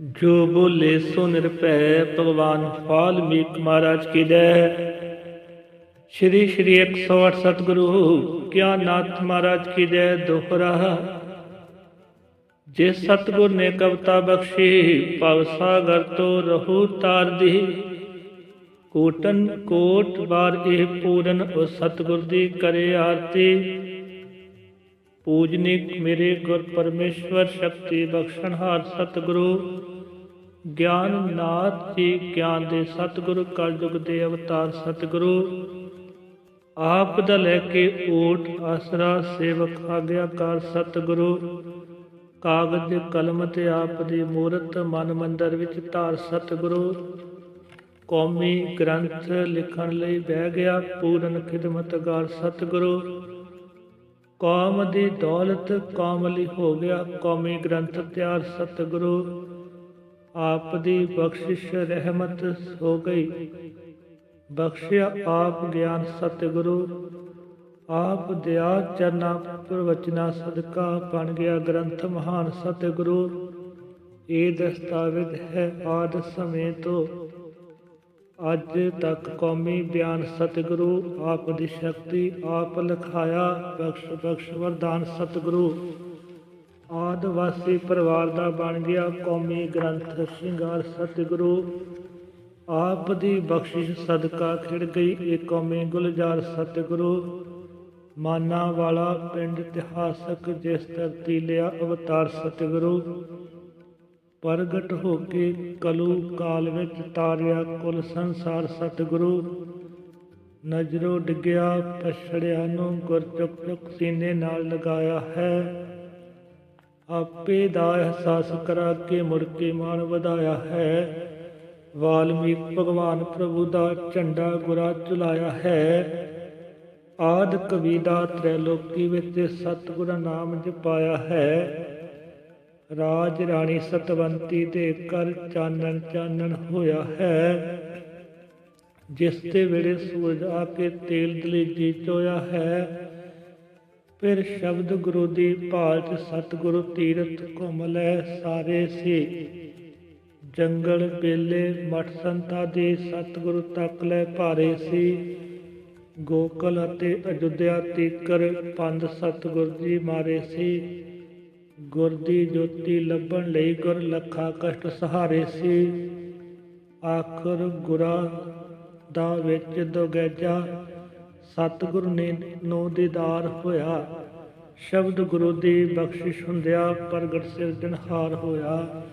ਜੋ ਬੋਲੇ ਸੋ ਨਿਰਭੈ ਭਗਵਾਨ ਵਾਲਮੀਕ ਮਹਾਰਾਜ ਕੀ ਜੈ ਸ਼੍ਰੀ ਸ਼੍ਰੀ 108 ਸਤਿਗੁਰੂ ਗਿਆਨਨਾਥ ਮਹਾਰਾਜ ਕੀ ਜੈ ਦੋਹਰਾ। ਜਿਸ ਸਤਿਗੁਰ ਨੇ ਕਵਤਾ ਬਖਸ਼ੀ, ਭਵ ਸਾਗਰ ਤੋਂ ਰਹੂ ਤਾਰਦੀ। ਕੋਟਨ ਕੋਟ ਵਾਰ ਇਹ ਪੂਰਨ ਉਸ ਸਤਿਗੁਰ ਦੀ ਕਰੇ ਆਰਤੀ। ਪੂਜਨਿਕ ਮੇਰੇ ਗੁਰ ਪਰਮੇਸ਼ਵਰ ਸ਼ਕਤੀ ਬਖਸ਼ਣਹਾਰ ਸਤਿਗੁਰੂ। ਗਿਆਨਨਾਥ ਜੀ ਗਿਆਨ ਦੇ ਸਤਿਗੁਰੂ, ਕਲਯੁਗ ਦੇ ਅਵਤਾਰ ਸਤਿਗੁਰੂ। ਆਪ ਦਾ ਲੈ ਕੇ ਓਟ ਆਸਰਾ, ਸੇਵਕ, ਆਗਿਆਕਾਰ ਸਤਿਗੁਰੂ। ਕਾਗਜ਼, ਕਲਮ ਤੇ ਆਪ ਦੀ ਮੂਰਤ, ਮਨ ਮੰਦਰ ਵਿੱਚ ਧਾਰ ਸਤਿਗੁਰੂ। ਕੌਮੀ ਗ੍ਰੰਥ ਲਿਖਣ ਲਈ ਬਹਿ ਗਿਆ, ਪੂਰਨ ਖਿਦਮਤਗਾਰ ਸਤਿਗੁਰੂ। ਕੌਮ ਦੀ ਦੌਲਤ ਕੌਮ ਲਈ ਹੋ ਗਿਆ ਕੌਮੀ ਗ੍ਰੰਥ ਤਿਆਰ ਸਤਿਗੁਰੂ। ਆਪ ਦੀ ਬਖਸ਼ਿਸ਼ ਰਹਿਮਤ ਹੋ ਗਈ। ਬਖਸ਼ਿਆ ਆਪ ਗਿਆਨ ਸਤਿਗੁਰੂ। ਆਪ ਦਿਆ ਚਰਨਾ ਪ੍ਰਵਚਨਾ ਸਦਕਾ ਬਣ ਗਿਆ ਗ੍ਰੰਥ ਮਹਾਨ ਸਤਿਗੁਰੂ। ਇਹ ਦਸਤਾਵੇਜ਼ ਹੈ ਆਦ ਸਮੇਂ ਤੋਂ। ਅੱਜ ਤੱਕ ਕੌਮੀ ਬਿਆਨ ਸਤਿਗੁਰੂ ਆਪ ਦੀ ਸ਼ਕਤੀ ਆਪ ਲਖਾਇਆ, ਬਖਸ਼ ਬਖਸ਼, ਵਰਦਾਨ ਸਤਿਗੁਰੂ। ਆਦਿਵਾਸੀ ਪਰਿਵਾਰ ਦਾ ਬਣ ਗਿਆ ਕੌਮੀ ਗ੍ਰੰਥ, ਸ਼ਿੰਗਾਰ ਸਤਿਗੁਰੂ। ਆਪ ਦੀ ਬਖਸ਼ਿਸ਼ ਸਦਕਾ ਖਿੜ ਗਈ ਇਹ ਕੌਮੀ ਗੁਲਜ਼ਾਰ ਸਤਿਗੁਰੂ। ਮਾਨਾ ਵਾਲਾ ਪਿੰਡ ਇਤਿਹਾਸਕ ਜਿਸ ਧਰਤੀ ਲਿਆ ਅਵਤਾਰ ਸਤਿਗੁਰੂ। ਪ੍ਰਗਟ ਹੋ ਕੇ ਕਲੂ ਕਾਲ ਵਿੱਚ ਤਾਰਿਆ ਕੁਲ ਸੰਸਾਰ ਸਤਿਗੁਰੂ। ਨਜ਼ਰੋਂ ਡਿੱਗਿਆ, ਪਛੜਿਆ ਨੂੰ ਗੁਰ ਚੁੱਕ ਚੁੱਕ ਸੀਨੇ ਨਾਲ ਲਗਾਇਆ ਹੈ। ਆਪੇ ਦਾ ਅਹਿਸਾਸ ਕਰਾ ਕੇ ਮੁੜ ਕੇ ਮਾਨ ਵਧਾਇਆ ਹੈ। ਵਾਲਮੀਕ ਭਗਵਾਨ ਪ੍ਰਭੂ ਦਾ ਝੰਡਾ ਗੁਰਾ ਚੁਲਾਇਆ ਹੈ। ਆਦ ਕਵੀ ਦਾ ਤ੍ਰੈਲੋਕੀ ਵਿੱਚ ਸਤਿਗੁਰ ਨਾਮ ਜਪਾਇਆ ਹੈ। ਰਾਜ ਰਾਣੀ ਸਤਵੰਤੀ ਦੇ ਕਰ ਚਾਨਣ ਚਾਨਣ ਹੋਇਆ ਹੈ। ਜਿਸ ਦੇ ਵੇਲੇ ਸੂਰਜ ਆ ਕੇ ਤੇਲ ਦਲੇਜੀ ਚੋਇਆ ਹੈ, ਫਿਰ ਸ਼ਬਦ ਗੁਰੂ ਦੀ ਭਾਲ ਚ ਸਤਿਗੁਰੂ ਤੀਰਥ ਘੁੰਮ ਲੈ ਸਾਰੇ ਸੀ। ਜੰਗਲ, ਬੇਲੇ, ਮਠ ਸੰਤਾ ਦੇ ਸਤਿਗੁਰੂ ਤੱਕ ਲੈ ਭਾਰੇ ਸੀ। ਗੋਕਲ ਅਤੇ ਅਯੁੱਧਿਆ ਤੀਕਰ ਪੰਜ ਸਤਿਗੁਰ ਜੀ ਮਾਰੇ ਸੀ। ਗੁਰ ਦੀ ਜੋਤੀ ਲੱਭਣ ਲਈ ਗੁਰ ਲੱਖਾ ਕਸ਼ਟ ਸਹਾਰੇ ਸੀ। ਆਖਰ ਗੁਰਾ ਦਾ ਵਿੱਚ ਦੁਗੈਜਾ, ਸਤਿਗੁਰ ਨੇ ਨੂੰ ਦੀਦਾਰ ਹੋਇਆ। ਸ਼ਬਦ ਗੁਰੂ ਦੀ ਬਖਸ਼ਿਸ਼ ਹੁੰਦਿਆ ਪ੍ਰਗਟ ਸਿਰਜਣਹਾਰ ਹੋਇਆ।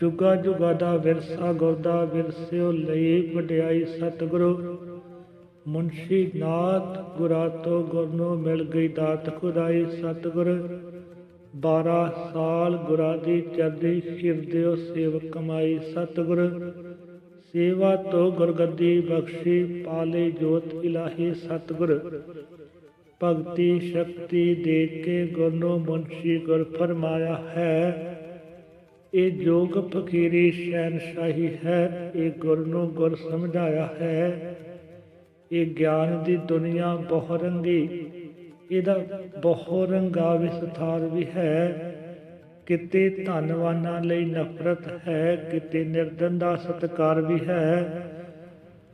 ਜੁਗਾ ਜੁਗਾ ਦਾ ਵਿਰਸਾ ਗੁਰਦਾ ਵਿਰਸਿਓ ਲਈ ਵਡਿਆਈ ਸਤਿਗੁਰੂ। ਮੁਨਸ਼ੀ ਨਾਥ ਗੁਰਾ ਤੋਂ ਗੁਰ ਨੂੰ ਮਿਲ ਗਈ ਦਾਤ ਖੁਦਾਈ ਸਤਿਗੁਰ। 12 ਸਾਲ ਗੁਰਾਂ ਦੀ ਚਰਦੀ ਹਿਰਦਿਓ ਸੇਵਕ ਕਮਾਈ, ਸਤਿਗੁਰ ਸੇਵਾ ਤੋਂ ਗੁਰਗੱਦੀ ਬਖਸ਼ੀ, ਪਾਲੇ ਜੋਤ ਇਲਾਹੀ, ਸਤਿਗੁਰ ਭਗਤੀ ਸ਼ਕਤੀ ਦੇ ਕੇ ਗੁਰ ਨੂੰ ਮੁਨਸ਼ੀ ਗੁਰ ਫਰਮਾਇਆ ਹੈ। ਇਹ ਜੋਗ ਫਕੀਰੀ ਸ਼ਹਿਨशाही ਹੈ, ਇਹ ਗੁਰ ਨੂੰ ਗੁਰ ਸਮਝਾਇਆ ਹੈ। ਇਹ ਗਿਆਨ ਦੀ ਦੁਨੀਆ ਬਹੁਰੰਗੀ ਇਹਦਾ ਬਹੁ ਰੰਗਾ ਵਿਸਥਾਰ ਵੀ ਹੈ। ਕਿਤੇ ਧਨਵਾਨਾਂ ਲਈ ਨਫ਼ਰਤ ਹੈ, ਕਿਤੇ ਨਿਰਦਨ ਦਾ ਸਤਕਾਰ ਵੀ ਹੈ।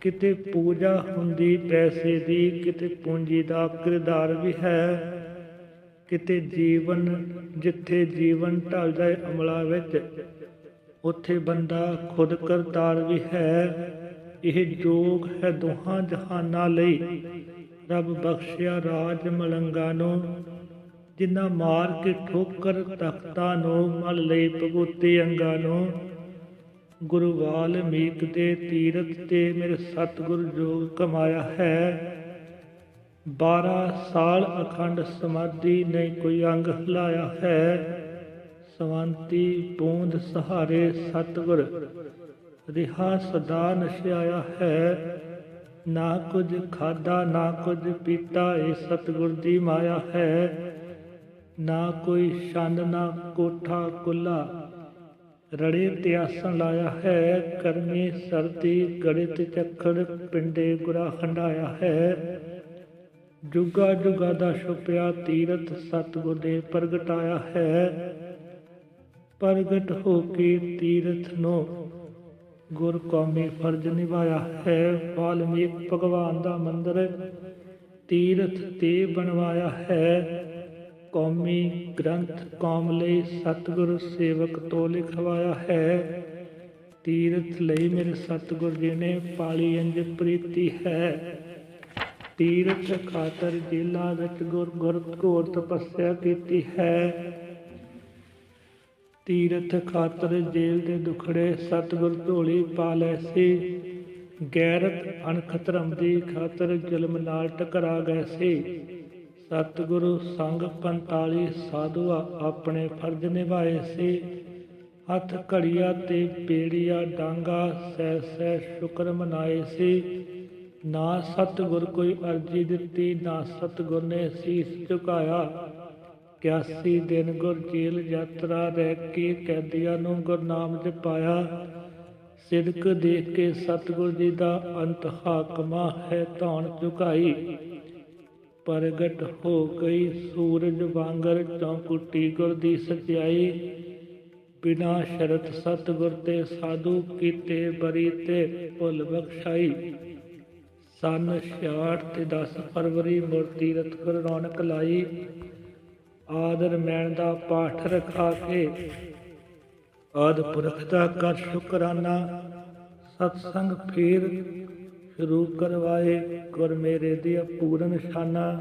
ਕਿਤੇ ਪੂਜਾ ਹੁੰਦੀ ਪੈਸੇ ਦੀ, ਕਿਤੇ ਪੂੰਜੀ ਦਾ ਕਿਰਦਾਰ ਵੀ ਹੈ। ਕਿਤੇ ਜੀਵਨ, ਜਿੱਥੇ ਜੀਵਨ ਢਲਦਾ ਜਾਏ ਅਮਲਾ ਵਿੱਚ, ਉੱਥੇ ਬੰਦਾ ਖੁਦ ਕਰਤਾਰ ਵੀ ਹੈ। ਇਹ ਜੋਗ ਹੈ ਦੋਹਾਂ ਜਹਾਨਾਂ ਲਈ। ਰੱਬ ਬਖਸ਼ਿਆ ਰਾਜ ਮਲੰਗਾ ਨੂੰ, ਜਿਨ੍ਹਾਂ ਮਾਰ ਕੇ ਠੋਕਰ ਤਖਤਾਂ ਨੂੰ, ਮਲ ਲਈ ਭਗੂਤੀ ਅੰਗਾਂ ਨੂੰ। ਗੁਰੂ ਵਾਲਮੀਕ ਦੇ ਤੀਰਥ ਤੇ ਮੇਰੇ ਸਤਿਗੁਰ ਜੋਗ ਕਮਾਇਆ ਹੈ 12 ਸਾਲ ਅਖੰਡ ਸਮਾਧੀ ਨੇ ਕੋਈ ਅੰਗ ਹਿਲਾਇਆ ਹੈ। ਸਵੰਤੀ ਬੂੰਦ ਸਹਾਰੇ ਸਤਿਗੁਰ, ਰਿਹਾ ਸਦਾ ਨਸ਼ਿਆਇਆ ਹੈ। ਨਾ ਕੁਝ ਖਾਦਾ ਨਾ ਕੁਝ ਪੀਤਾ, ਇਹ ਸਤਿਗੁਰ ਦੀ ਮਾਇਆ ਹੈ। ਨਾ ਕੋਈ ਛੰਦ ਨਾ ਕੋਠਾ ਕੁੱਲਾ ਰੜੇ ਤੇ ਆਸਣ ਲਾਇਆ ਹੈ। ਕਰਮੀ ਸਰਦੀ ਗੜੇ ਤੇ ਚੱਖੜ ਪਿੰਡੇ ਗੁਰਾ ਖੰਡਾਇਆ ਹੈ। ਜੁਗਾ ਜੁਗਾ ਦਾ ਛੁਪਿਆ ਤੀਰਥ ਸਤਿਗੁਰ ਦੇ ਪ੍ਰਗਟਾਇਆ ਹੈ। ਪ੍ਰਗਟ ਹੋ ਕੇ ਤੀਰਥ ਨੂੰ ਗੁਰ ਕੌਮੀ ਫਰਜ਼ ਨਿਭਾਇਆ ਹੈ। ਵਾਲਮੀਕ ਭਗਵਾਨ ਦਾ ਮੰਦਰ ਤੀਰਥ ਤੇ ਬਣਵਾਇਆ ਹੈ। ਕੌਮੀ ਗ੍ਰੰਥ ਕੌਮ ਲਈ ਸਤਿਗੁਰ ਸੇਵਕ ਤੋਂ ਲਿਖਵਾਇਆ ਹੈ। ਤੀਰਥ ਲਈ ਮੇਰੇ ਸਤਿਗੁਰ ਜੀ ਨੇ ਪਾਲੀ ਅੰਜ ਪ੍ਰੀਤੀ ਹੈ। ਤੀਰਥ ਖਾਤਰ ਜੇਲਾ ਵਿੱਚ ਗੁਰ ਗੁਰ ਘੋਰ ਤਪੱਸਿਆ ਕੀਤੀ ਹੈ। ਤੀਰਥ ਖਾਤਰ ਜੇਲ ਦੇ ਦੁਖੜੇ ਸਤਿਗੁਰ ਢੋਲੀ ਪਾ ਲੈ ਸੀ। ਗੈਰਤ ਅਣਖ ਧਰਮ ਦੀ ਖਾਤਰ ਜ਼ੁਲਮ ਨਾਲ ਟਕਰਾ ਗਏ ਸੀ। ਸਤਿਗੁਰੂ ਸੰਗ 45 ਸਾਧੂ ਆਪਣੇ ਫਰਜ਼ ਨਿਭਾਏ ਸੀ। ਹੱਥ ਘੜੀਆ ਤੇ ਪੇੜੀਆ ਡਾਂਗਾ ਸਹਿ ਸਹਿ ਸ਼ੁਕਰ ਮਨਾਏ ਸੀ। ਨਾ ਸਤਿਗੁਰ ਕੋਈ ਅਰਜੀ ਦਿੱਤੀ, ਨਾ ਸਤਿਗੁਰ ਨੇ ਸੀਸ ਝੁਕਾਇਆ। 81 ਦਿਨ ਗੁਰ ਜੇਲ ਯਾਤਰਾ ਰਹਿ ਕੇ ਕੈਦੀਆਂ ਨੂੰ ਗੁਰਨਾਮ ਜਪਾਇਆ। ਸਿਦਕ ਦੇਖ ਕੇ ਸਤਿਗੁਰ ਜੀ ਦਾ ਅੰਤ ਹਾਕਮਾ ਹੈ ਧੌਣ ਝੁਕਾਈ ਪ੍ਰਗਟ ਹੋ ਗਈ ਸੂਰਜ ਵਾਂਗਰ ਚੌਂਕੁੱਟੀ ਗੁਰ ਦੀ ਸਚਾਈ। ਬਿਨਾ ਸ਼ਰਤ ਸਤਿਗੁਰ ਤੇ ਸਾਧੂ ਕੀਤੇ ਬਰੀ ਤੇ ਭੁੱਲ ਬਖਸ਼ਾਈ। ਸਨ 66 ਤੇ 10 ਫਰਵਰੀ ਮੂਰਤੀ ਰਤ ਗੁਰ ਰੌਣਕ ਲਾਈ। ਆਦਰ ਮੈਣ ਦਾ ਪਾਠ ਰਖਾ ਕੇ ਆਦ ਪੁਰਖ ਦਾ ਕਰ ਸ਼ੁਕਰਾਨਾ। ਸਤਸੰਗ ਫੇਰ ਸ਼ੁਰੂ ਕਰਵਾਏ ਗੁਰ ਮੇਰੇ ਦੀ ਪੂਰਨ ਸ਼ਾਨਾ